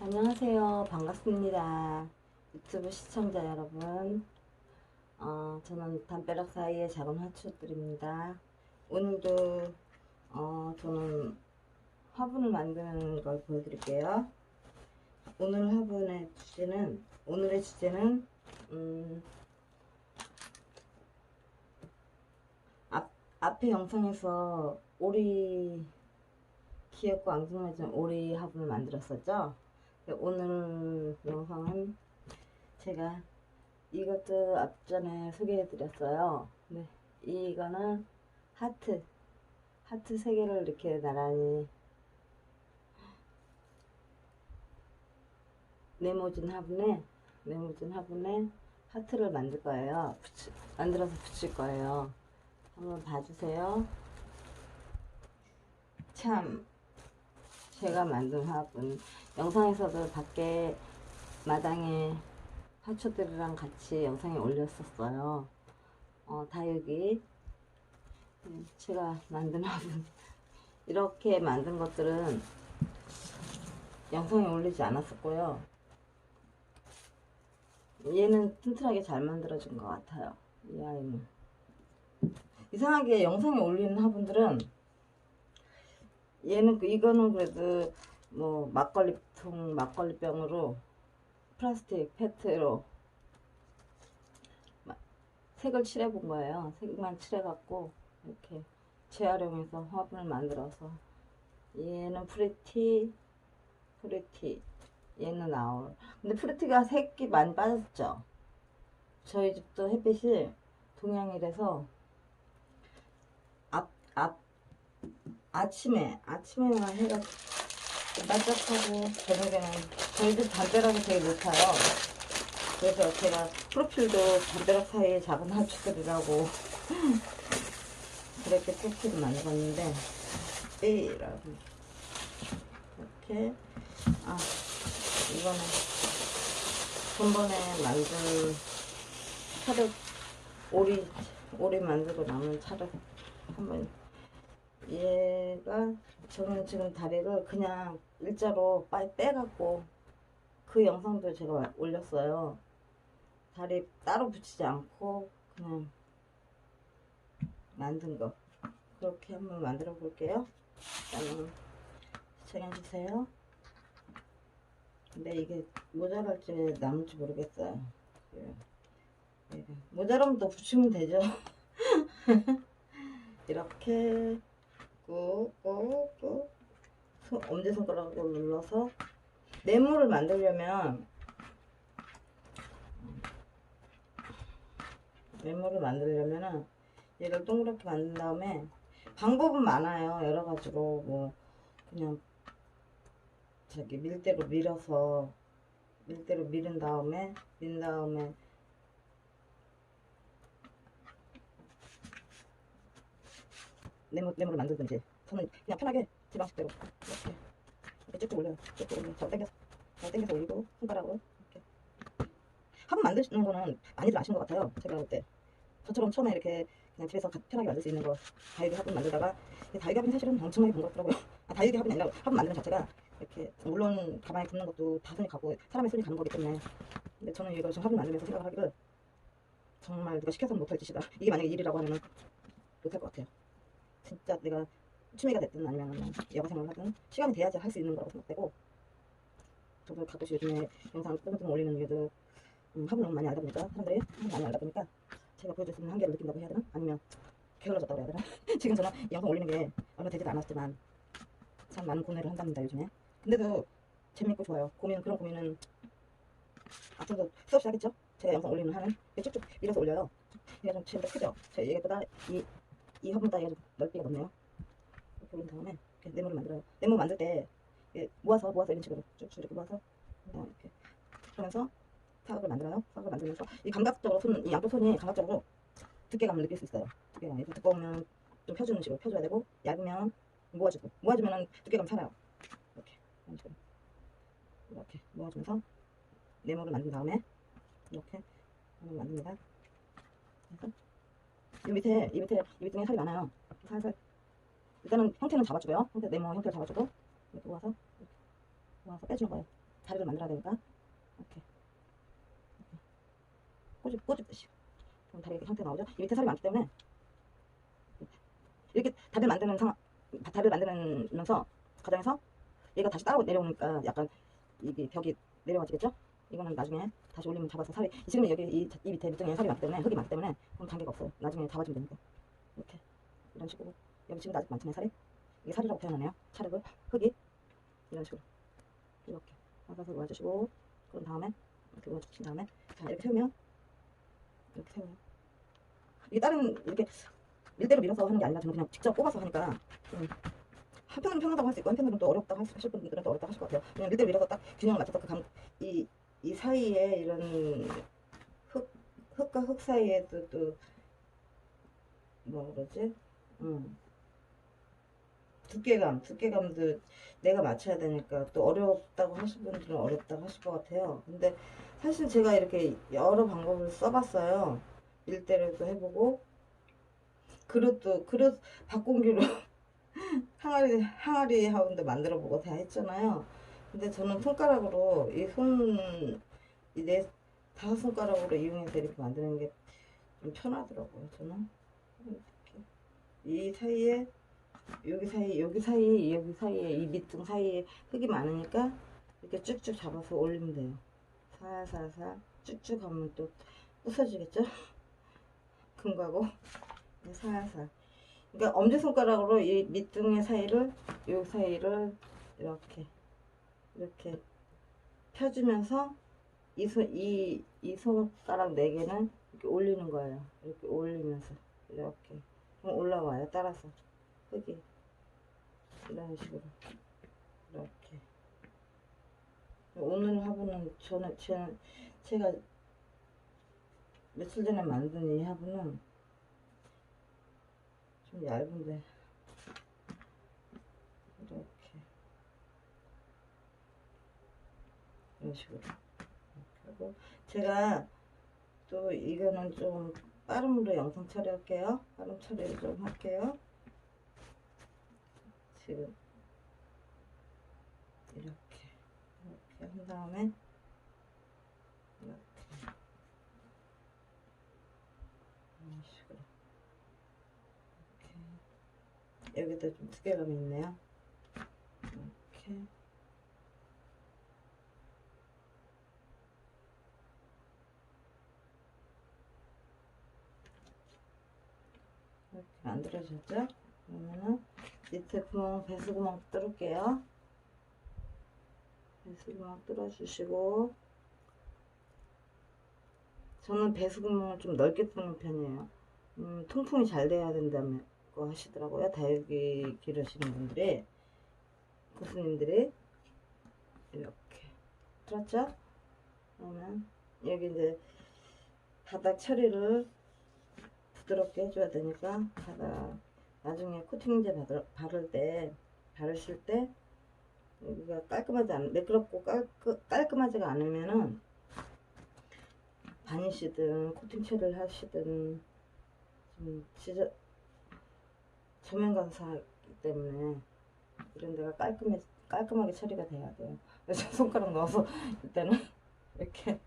안녕하세요. 반갑습니다. 유튜브 시청자 여러분. 어, 저는 담벼락 사이의 작은 화초들입니다. 오늘도 어, 저는 화분을 만드는 걸 보여드릴게요. 오늘 화분의 주제는 오늘의 주제는 음, 앞, 앞에 영상에서 오리 귀엽고 앙증맞은 오리 화분을 만들었었죠. 네, 오늘 영상은 제가 이것도 앞전에 소개해 드렸어요. 네, 이거는 하트, 하트 세 개를 이렇게 나란히 네모진 화분에, 네모진 화분에 하트를 만들 거예요. 붙이, 만들어서 붙일 거예요. 한번 봐주세요. 참, 제가 만든 화분. 영상에서도 밖에 마당에 화초들이랑 같이 영상에 올렸었어요. 어, 다육이 음, 제가 만든 화분. 이렇게 만든 것들은 영상에 올리지 않았었고요. 얘는 튼튼하게 잘 만들어진 것 같아요. 이 아이는. 이상하게 영상에 올리는 화분들은 얘는 그- 이거는 그래도 뭐 막걸리통 막걸리병으로 플라스틱 페트로 마- 색을 칠해 본 거예요. 색만 칠해 갖고 이렇게 재활용해서 화분을 만들어서 얘는 프리티 프리티 얘는 아울 근데 프리티가 색이 많이 빠졌죠. 저희 집도 햇빛이 동양이라서 앞, 앞, 아침에, 아침에만 해가 반짝하고 저녁에는 저희 집 담벼락이 되게 높아요. 그래서 제가 프로필도 담벼락 사이에 작은 하초들이라고 그렇게 프로필을 만들었는데 A라고 이렇게 아 이거는 전번에 만든 차를 오리 오리 만들고 남은 차를 한번 얘가 저는 지금 다리를 그냥 일자로 빨리 빼갖고 그 영상도 제가 올렸어요. 다리 따로 붙이지 않고 그냥 만든 거 그렇게 한번 만들어 볼게요. 일단은 시청해주세요. 근데 이게 모자랄지 남을지 모르겠어요. 예. 예. 모자라면 또 붙이면 되죠. 이렇게 꾹꾹꾹 엄지손가락으로 눌러서 네모를 만들려면 네모를 만들려면은 얘를 동그랗게 만든 다음에 방법은 많아요. 여러 가지로 뭐 그냥 저기 밀대로 밀어서 밀대로 밀은 다음에 민 다음에 네모, 네모를 만들든지 저는 그냥 편하게 제 방식대로 이렇게 이렇게 쭉쭉 올려요. 쭉쭉 올려 저 당겨서 저 당겨서 올리고 손가락으로 이렇게. 화분 만드시는 거는 많이들 아시는 것 같아요. 제가 볼 때. 저처럼 처음에 이렇게 그냥 집에서 가- 편하게 만들 수 있는 거 다육이 화분 만들다가 이 다육이 화분 사실은 엄청나게 번거롭더라고요. 아, 다육이 화분이 아니라 화분 만드는 자체가 이렇게 물론 가방에 굽는 것도 다 손이 가고 사람의 손이 가는 거기 때문에. 근데 저는 이걸 지금 화분 만들면서 생각을 하기를 정말 누가 시켜서는 못할 짓이다. 이게 만약에 일이라고 하면은 못할 것 같아요 진짜 내가 취미가 됐든 아니면 뭐 여가 생활을 하든 시간이 돼야지 할 수 있는 거라고 생각되고 저도 가끔씩 요즘에 영상 뜬금 올리는 게도 음, 화분 너무 많이 알다 보니까 사람들이 많이 알다 보니까 제가 보여줄 수 있는 한계를 느낀다고 해야 되나? 아니면 게을러졌다고 해야 되나? 지금 저는 이 영상 올리는 게 얼마 되지도 않았지만 참 많은 고뇌를 한답니다 요즘에 근데도 재밌고 좋아요 고민 그런 고민은 앞으로도 수없이 하겠죠? 제가 영상 올리는 한은 쭉쭉 밀어서 올려요 얘가 좀 지금 크죠? 제 얘보다 이, 이 화분 좀 넓이가 높네요 이렇게 다음에 이렇게 네모를 만들어요. 네모 만들 때 모아서 모아서 이런 식으로 쭉쭉 이렇게 모아서 이렇게 그러면서 사각을 만들어요. 사각을 만들면서 이 감각적으로 손, 이 양쪽 손이 감각적으로 두께감을 느낄 수 있어요. 두께감. 이렇게 두꺼우면 좀 펴주는 식으로 펴줘야 되고 얇으면 모아주고 모아주면은 두께감 살아요. 이렇게 이렇게 모아주면서 네모를 만든 다음에 이렇게 만듭니다. 그래서 이 밑에 이 밑에 이 밑에 살이 많아요. 살살. 일단은 형태는 잡아주고요. 형태 네모 형태를 잡아주고 이렇게 모아서 이렇게 모아서 빼주는 거예요. 다리를 만들어야 되니까. 이렇게. 꼬집 꼬집듯이 그럼 다리 형태가 나오죠? 이 밑에 살이 많기 때문에 이렇게 다리를 만드는 상황 다리를 만들면서 과정에서 얘가 다시 따라 내려오니까 약간 이게 벽이 내려와지겠죠? 이거는 나중에 다시 올리면 잡아서 살이 지금 여기 이, 이 밑에 밑둥에 살이 많기 때문에 흙이 많기 때문에 그럼 단계가 없어요. 나중에 잡아주면 되니까 이렇게. 이런 식으로. 여기 지금 아직 많잖아요 살이 이게 살이라고 표현하네요. 차력을 흙이? 이런 식으로. 이렇게. 나가서 놓아주시고 그런 다음에 이렇게 놓아주신 다음에 자 이렇게 세우면 이렇게 세워요. 이게 다른 이렇게 밀대로 밀어서 하는 게 아니라 저는 그냥 직접 뽑아서 하니까 좀 한편으로는 편하다고 할 수 있고 한편으로는 또 어렵다고 하실 분들은 또 어렵다고 하실 것 같아요. 그냥 밀대로 밀어서 딱 균형을 맞춰서 그 감, 이, 이 사이에 이런 흙, 흙과 흙 사이에도 또뭐 그러지? 음. 두께감, 두께감도 내가 맞춰야 되니까 또 어렵다고 하실 분들은 어렵다고 하실 것 같아요. 근데 사실 제가 이렇게 여러 방법을 써봤어요. 밀대로도 해보고 그릇도 그릇 바공기로 항아리 항아리 하운드 만들어보고 다 했잖아요. 근데 저는 손가락으로 이 손이네 다섯 손가락으로 이용해서 이렇게 만드는 게 좀 편하더라고요. 저는 이 사이에 여기 사이 여기 사이 여기 사이에 이 밑둥 사이에 흙이 많으니까 이렇게 쭉쭉 잡아서 올리면 돼요. 살살살 쭉쭉 하면 또 부서지겠죠? 금가고 살살. 그러니까 엄지 손가락으로 이 밑둥의 사이를 요 사이를 이렇게 이렇게 펴주면서 이손이이 손가락 네 개는 이렇게 올리는 거예요. 이렇게 올리면서 이렇게 올라와요. 따라서 흙이 이런 식으로 이렇게 오늘 화분은 저는 제, 제가 며칠 전에 만든 이 화분은 좀 얇은데 이렇게 이런 식으로. 하고 제가 또 이거는 좀 빠름으로 영상 처리할게요. 빠름 처리를 좀 할게요. 지금 이렇게 이렇게 한 다음에 이렇게 이런 식으로. 이렇게. 여기도 좀 두께감이 있네요. 이렇게 이렇게 만들어졌죠? 그러면은 밑에 구멍 배수구멍 뚫을게요. 배수구멍 뚫어주시고 저는 배수구멍을 좀 넓게 뚫는 편이에요. 음, 통풍이 잘 돼야 된다고 하시더라고요. 다육이 기르시는 분들이 교수님들이 이렇게 뚫었죠? 그러면 여기 이제 바닥 처리를 부드럽게 해줘야 되니까 바닥 나중에 코팅제 바를, 바를 때 바르실 때 여기가 깔끔하지 않 매끄럽고 깔끔, 깔끔하지가 않으면은 바니시든 코팅 처리를 하시든 좀 지저 저면 간사하기 때문에 이런 데가 깔끔해 깔끔하게 처리가 돼야 돼요. 그래서 손가락 넣어서 일단은 이렇게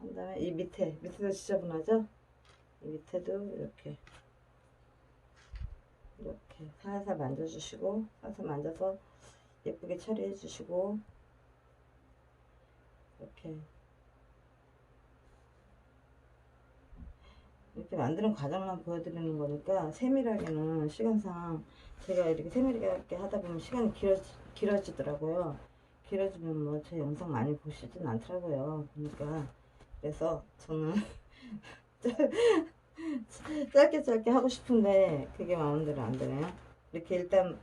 한 다음에 이 밑에 밑에도 지저분하죠? 이 밑에도 이렇게 이렇게 살살 만져주시고 살살 만져서 예쁘게 처리해 주시고 이렇게 이렇게 만드는 과정만 보여드리는 거니까 세밀하게는 시간상 제가 이렇게 세밀하게 하다 보면 시간이 길어지, 길어지더라고요. 길어지면 뭐 제 영상 많이 보시진 않더라고요. 그러니까 그래서 저는 짧게 짧게 하고 싶은데 그게 마음대로 안 되네요. 이렇게 일단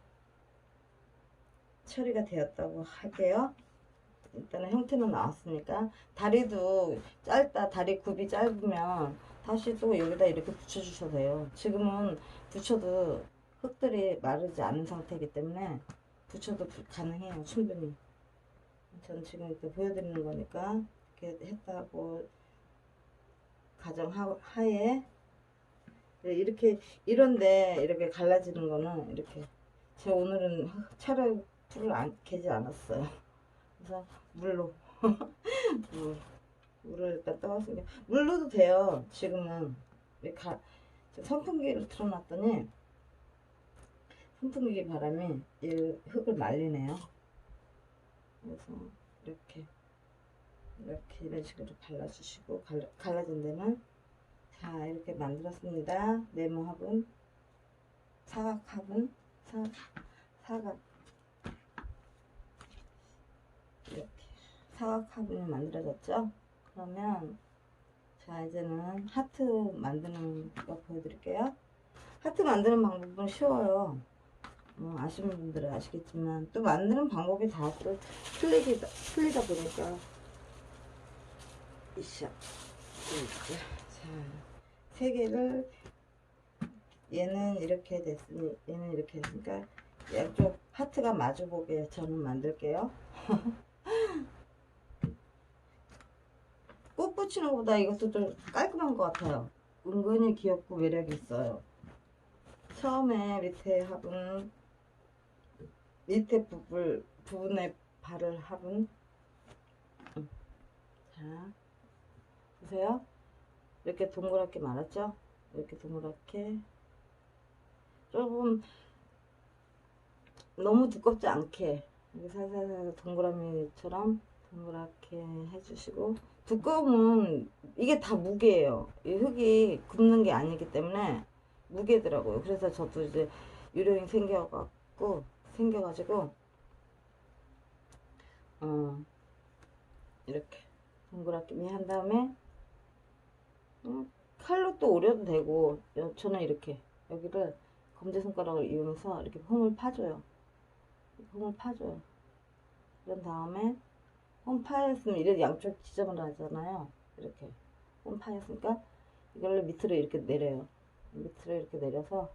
처리가 되었다고 할게요. 일단은 형태는 나왔으니까 다리도 짧다 다리 굽이 짧으면 다시 또 여기다 이렇게 붙여주셔도 돼요. 지금은 붙여도 흙들이 마르지 않은 상태이기 때문에 붙여도 부- 가능해요. 충분히. 저는 지금 이렇게 보여드리는 거니까 이렇게 했다고 가정하에. 네, 이렇게 이런데 이렇게 갈라지는 거는 이렇게 제가 오늘은 차를 풀을 안 캐지 않았어요. 그래서 물로. 물, 물을 일단 떠왔으니까 물로도 돼요. 지금은. 이 가, 선풍기를 틀어놨더니 선풍기 바람이 이 흙을 말리네요. 그래서 이렇게 이렇게 이런 식으로 발라주시고 갈라, 갈라진 데는 자 이렇게 만들었습니다. 네모 화분 사각 화분 사, 사각. 이렇게 사각 화분이 만들어졌죠? 그러면 자 이제는 하트 만드는 거 보여드릴게요. 하트 만드는 방법은 쉬워요. 뭐 아시는 분들은 아시겠지만 또 만드는 방법이 다 또 틀리다, 틀리다 보니까 이샤 자세 개를 얘는 이렇게 됐으니 얘는 이렇게 됐으니까 양쪽 하트가 마주보게 저는 만들게요. 꽃 붙이는 것보다 이것도 좀 깔끔한 것 같아요. 은근히 귀엽고 매력이 있어요. 처음에 밑에 화분 밑에 부분, 부분에 발을 화분. 음. 자 보세요. 이렇게 동그랗게 말았죠? 이렇게 동그랗게. 조금 너무 두껍지 않게 살살살 동그라미처럼 동그랗게 해주시고. 두꺼우면 이게 다 무게예요. 이 흙이 굽는 게 아니기 때문에 무게더라고요. 그래서 저도 이제 유령이 생겨갖고 생겨가지고 어 이렇게 동그랗게 한 다음에 음, 칼로 또 오려도 되고 여- 저는 이렇게 여기를 검지손가락을 이용해서 이렇게 홈을 파줘요. 홈을 파줘요. 그런 다음에 홈 파였으면 이래 양쪽 지저분하잖아요. 이렇게 홈 파였으니까 이걸 밑으로 이렇게 내려요. 밑으로 이렇게 내려서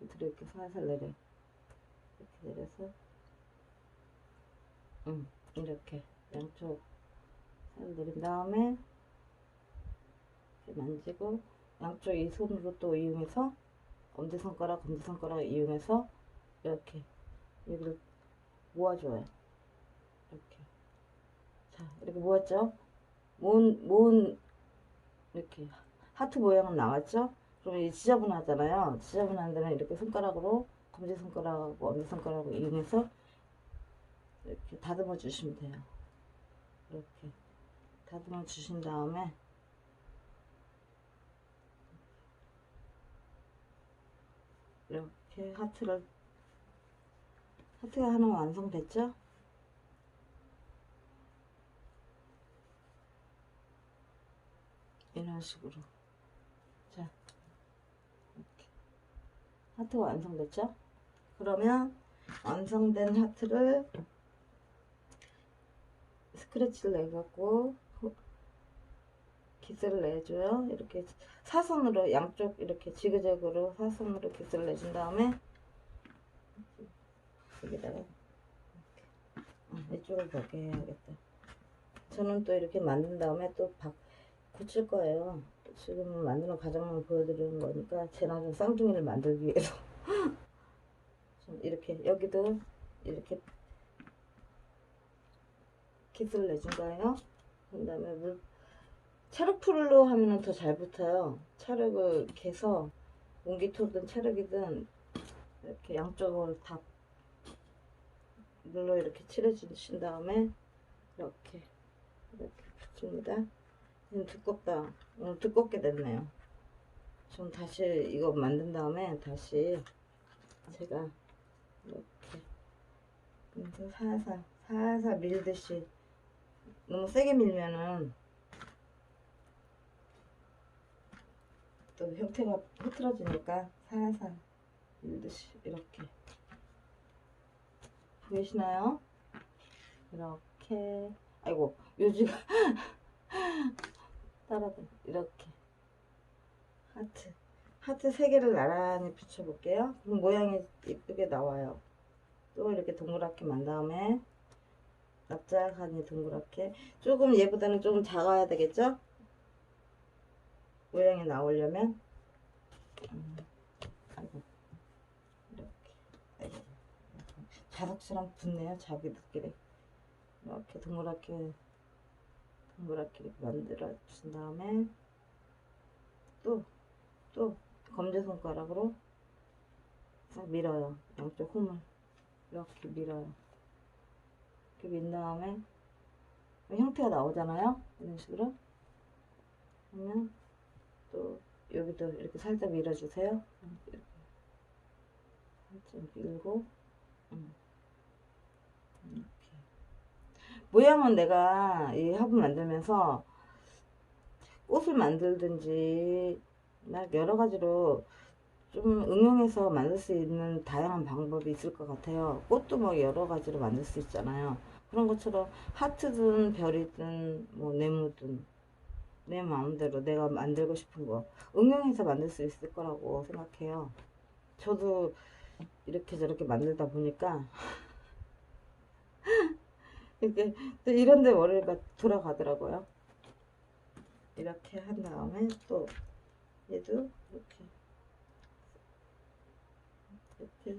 밑으로 이렇게 살살 내려 이렇게 내려서 음 이렇게 양쪽 살 내린 다음에 이렇게 만지고 양쪽 이 손으로 또 이용해서 엄지손가락 검지손가락을 이용해서 이렇게 여기를 모아줘요. 이렇게. 자 이렇게 모았죠? 모은 모은 이렇게 하트 모양은 나왔죠? 그러면 이 지저분하잖아요. 지저분한 데는 이렇게 손가락으로 검지손가락하고 엄지손가락을 이용해서 이렇게 다듬어 주시면 돼요. 이렇게 다듬어 주신 다음에 이렇게 하트를 하트가 하나 완성됐죠? 이런 식으로 자 이렇게 하트가 완성됐죠? 그러면 완성된 하트를 스크래치를 내갖고 기스를 내줘요. 이렇게 사선으로 양쪽 이렇게 지그재그로 사선으로 기스를 내준 다음에 여기다가 이렇게 어, 이쪽을 보게 해야겠다. 저는 또 이렇게 만든 다음에 또 박, 고칠 거예요. 지금 만드는 과정만 보여드리는 거니까 제 나중 쌍둥이를 만들기 위해서 좀 이렇게 여기도 이렇게 기스를 내준 거예요. 그 다음에 물 차력풀로 하면 더 잘 붙어요. 차력을 개서 몽기토든 차력이든 이렇게 양쪽으로 다 물로 이렇게 칠해주신 다음에 이렇게 이렇게 붙입니다. 좀 두껍다. 오늘 두껍게 됐네요. 좀 다시 이거 만든 다음에 다시 제가 이렇게 살살 살살 밀듯이 너무 세게 밀면은 또 형태가 흐트러지니까 살살 밀듯이 이렇게 보이시나요? 이렇게 아이고 요지가 따라다 이렇게 하트 하트 세 개를 나란히 붙여볼게요. 그럼 모양이 이쁘게 나와요. 또 이렇게 동그랗게 만 다음에 납작하니 동그랗게 조금 얘보다는 조금 작아야 되겠죠? 모양이 나오려면 음, 이렇게 자석처럼 붙네요 자기들끼리 이렇게 동그랗게 동그랗게 만들어 준 다음에 또 또 검지 손가락으로 싹 밀어요. 양쪽 홈을 이렇게 밀어요. 이렇게 민 다음에 형태가 나오잖아요. 이런 식으로 그러면 또 여기도 이렇게 살짝 밀어주세요. 이렇게 살짝 밀고 음. 이렇게 모양은 내가 이 화분 만들면서 꽃을 만들든지 막 여러 가지로 좀 응용해서 만들 수 있는 다양한 방법이 있을 것 같아요. 꽃도 뭐 여러 가지로 만들 수 있잖아요. 그런 것처럼 하트든 별이든 뭐 네모든 내 마음대로 내가 만들고 싶은 거 응용해서 만들 수 있을 거라고 생각해요. 저도 이렇게 저렇게 만들다 보니까 이렇게 또 이런데 머리가 돌아가더라고요. 이렇게 한 다음에 또 얘도 이렇게 이렇게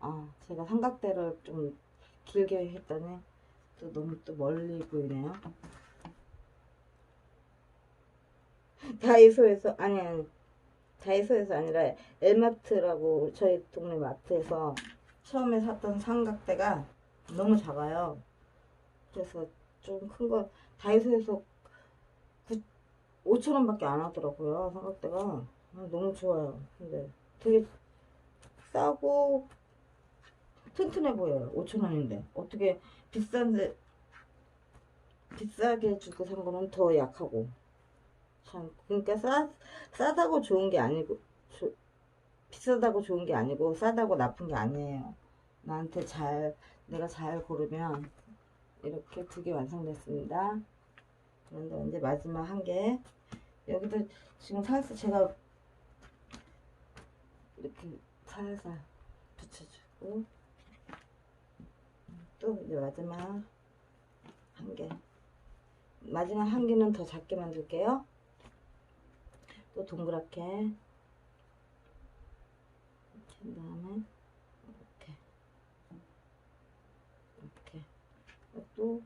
아 제가 삼각대를 좀 길게 했더니 또 너무 또 멀리 보이네요. 다이소에서 아니 아니 다이소에서 아니라 엘마트라고 저희 동네 마트에서 처음에 샀던 삼각대가 너무 작아요. 그래서 좀 큰 거 다이소에서 5천 원밖에 안 하더라고요 삼각대가 아, 너무 좋아요. 근데 되게 싸고 튼튼해 보여요. 5천 원인데 어떻게 비싼데 비싸게 주고 산 거는 더 약하고 참 그러니까 싸 싸다고 좋은 게 아니고 조- 비싸다고 좋은 게 아니고 싸다고 나쁜 게 아니에요. 나한테 잘 내가 잘 고르면 이렇게 두 개 완성됐습니다. 그런데 이제 마지막 한 개 여기도 지금 살살 제가 이렇게 살살 붙여주고 또 이제 마지막 한 개. 마지막 한 개는 더 작게 만들게요. 또 동그랗게 한 다음에 이렇게 이렇게 또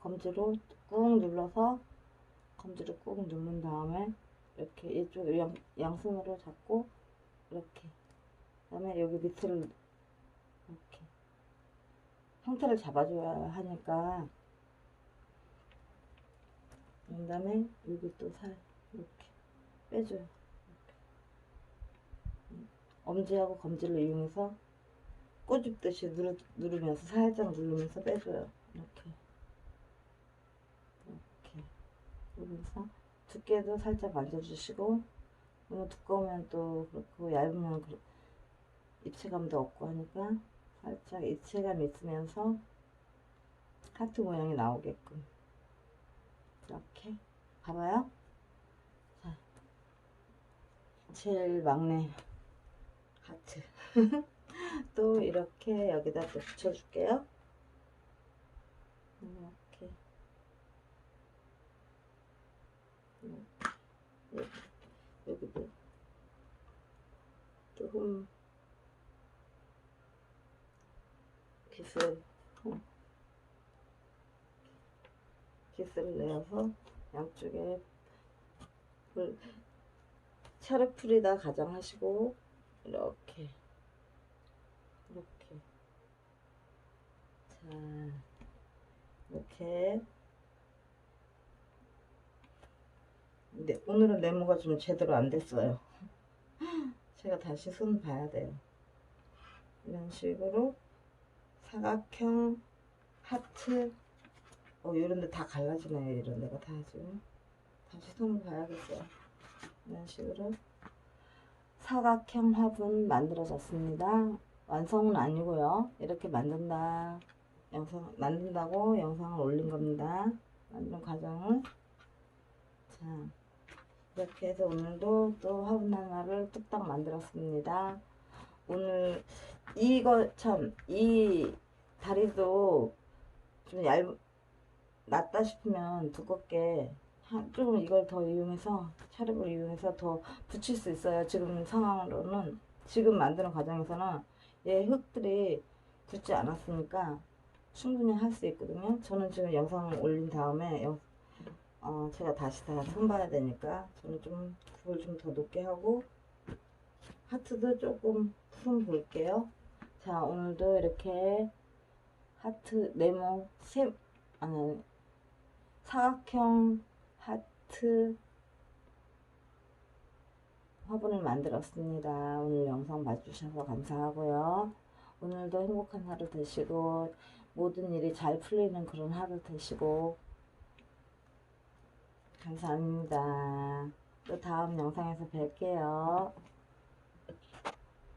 검지로 꾹 눌러서 검지를 꾹 누른 다음에 이렇게 이쪽 양, 양손으로 잡고 이렇게 그 다음에 여기 밑을 형태를 잡아줘야 하니까. 그 다음에 여기 또 살 이렇게 빼줘요. 이렇게. 음, 엄지하고 검지를 이용해서 꼬집듯이 누르, 누르면서 살짝 누르면서 빼줘요. 이렇게. 이렇게. 누르면서 두께도 살짝 만져주시고 너무 두꺼우면 또 그렇고 얇으면 그 입체감도 없고 하니까 살짝 입체감 있으면서 하트 모양이 나오게끔. 이렇게. 봐봐요. 자. 제일 막내 하트. 또 이렇게 여기다 또 붙여줄게요. 이렇게. 여기도. 조금 어. 기스를 내어서 양쪽에 풀 차르 풀이다 가장 하시고 이렇게 이렇게. 자 이렇게. 근데 오늘은 네모가 좀 제대로 안 됐어요. 제가 다시 손 봐야 돼요. 이런 식으로 사각형 하트. 어 이런 데 다 갈라지네요? 이런 데가 다 지금? 다시 손을 봐야겠어요. 이런 식으로. 사각형 화분 만들어졌습니다. 완성은 아니고요. 이렇게 만든다. 영상 만든다고 영상을 올린 겁니다. 만드는 과정을 자 이렇게 해서 오늘도 또 화분 하나를 뚝딱 만들었습니다. 오늘 이거 참 이 다리도 좀 얇, 낫다 싶으면 두껍게 한- 조금 이걸 더 이용해서 차력을 이용해서 더 붙일 수 있어요. 지금 상황으로는 지금 만드는 과정에서는 얘 흙들이 굳지 않았으니까 충분히 할 수 있거든요. 저는 지금 영상을 올린 다음에 영, 어, 제가 다시 다 손봐야 되니까 저는 좀 굽을 좀더 높게 하고 하트도 조금 풀어 볼게요. 자 오늘도 이렇게 하트 네모 세 아니 사각형 하트 화분을 만들었습니다. 오늘 영상 봐주셔서 감사하고요. 오늘도 행복한 하루 되시고 모든 일이 잘 풀리는 그런 하루 되시고 감사합니다. 또 다음 영상에서 뵐게요.